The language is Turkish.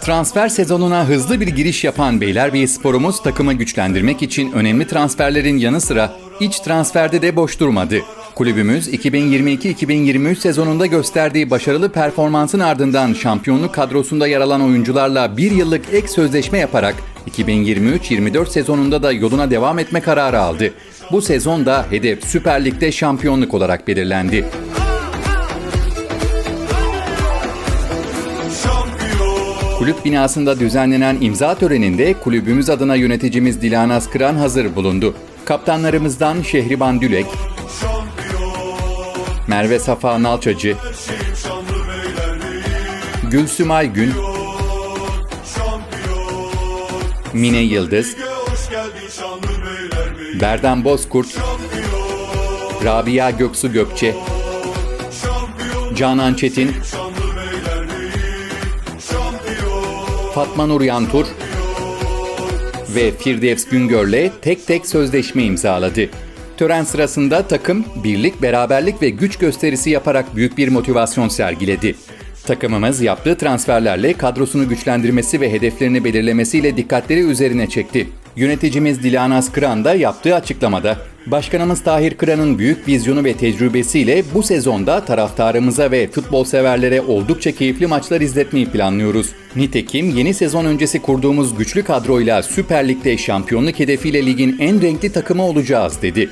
Transfer sezonuna hızlı bir giriş yapan Beylerbeyisporumuz takımı güçlendirmek için önemli transferlerin yanı sıra iç transferde de boş durmadı. Kulübümüz 2022-2023 sezonunda gösterdiği başarılı performansın ardından şampiyonluk kadrosunda yer alan oyuncularla bir yıllık ek sözleşme yaparak 2023-24 sezonunda da yoluna devam etme kararı aldı. Bu sezonda hedef Süper Lig'de şampiyonluk olarak belirlendi. Kulüp binasında düzenlenen imza töreninde kulübümüz adına yöneticimiz Dilanaz Kıran hazır bulundu. Kaptanlarımızdan Şehriban Dülek, Merve Safa Nalçacı, Gülsüm Aygün, Mine Yıldız, Berdan Bozkurt, Rabia Göksu Gökçe, Canan Çetin, Fatma Nur Yantur ve Firdevs Güngör'le tek tek sözleşme imzaladı. Tören sırasında takım birlik, beraberlik ve güç gösterisi yaparak büyük bir motivasyon sergiledi. Takımımız yaptığı transferlerle kadrosunu güçlendirmesi ve hedeflerini belirlemesiyle dikkatleri üzerine çekti. Yöneticimiz Dilanaz Kıran da yaptığı açıklamada, Başkanımız Tahir Kıran'ın büyük vizyonu ve tecrübesiyle bu sezonda taraftarımıza ve futbol severlere oldukça keyifli maçlar izletmeyi planlıyoruz. Nitekim yeni sezon öncesi kurduğumuz güçlü kadroyla Süper Lig'de şampiyonluk hedefiyle ligin en renkli takımı olacağız dedi.